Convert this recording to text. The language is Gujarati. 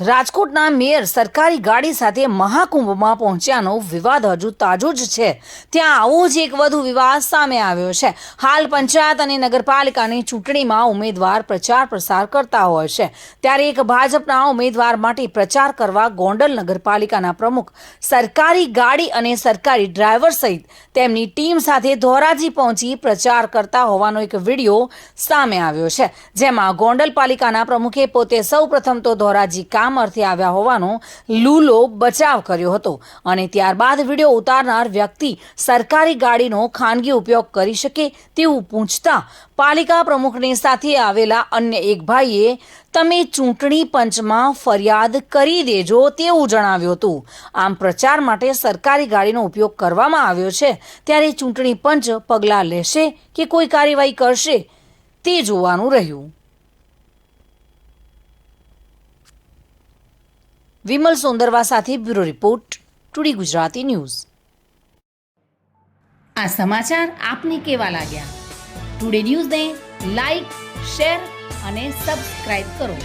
રાજકોટના મેયર સરકારી ગાડી સાથે મહાકુંભમાં પહોંચ્યાનો વિવાદ હજુ તાજો જ છે. ત્યાં આવો જ એક વધુ વિવાદ સામે આવ્યો છે. હાલ પંચાયત અને નગરપાલિકાની ચૂંટણીમાં ઉમેદવાર પ્રચાર પ્રસાર કરતા હોય છે. ત્યારે એક ભાજપના ઉમેદવાર માટે પ્રચાર કરવા ગોંડલ નગરપાલિકાના પ્રમુખ સરકારી ગાડી અને સરકારી ડ્રાઈવર સહિત તેમની ટીમ સાથે ધોરાજી પહોંચી પ્રચાર કરતા હોવાનો એક વીડિયો સામે આવ્યો છે. જેમાં ગોંડલ પાલિકાના પ્રમુખે પોતે સૌપ્રથમ તો ધોરાજી કામ અર્થે આવ્યા હોવાનો લૂલો બચાવ કર્યો હતો. અને ત્યારબાદ વીડિયો ઉતારનાર વ્યક્તિ સરકારી ગાડીનો ખાનગી ઉપયોગ કરી શકે તેવું પૂછતા પાલિકા પ્રમુખની સાથે આવેલા અન્ય એક ભાઈએ, તમે ચૂંટણી પંચમાં ફરિયાદ કરી દેજો તેવું જણાવ્યું હતું. આમ પ્રચાર માટે સરકારી ગાડીનો ઉપયોગ કરવામાં આવ્યો છે. ત્યારે ચૂંટણી પંચ પગલાં લેશે કે કોઈ કાર્યવાહી કરશે તે જોવાનું રહ્યું. વિમલ સોંદરવા સાથે bureau report, today Gujarati news. આ સમાચાર આપને કેવા લાગ્યા? ટુડે ન્યૂઝને લાઈક, શેર અને સબસ્ક્રાઇબ કરો.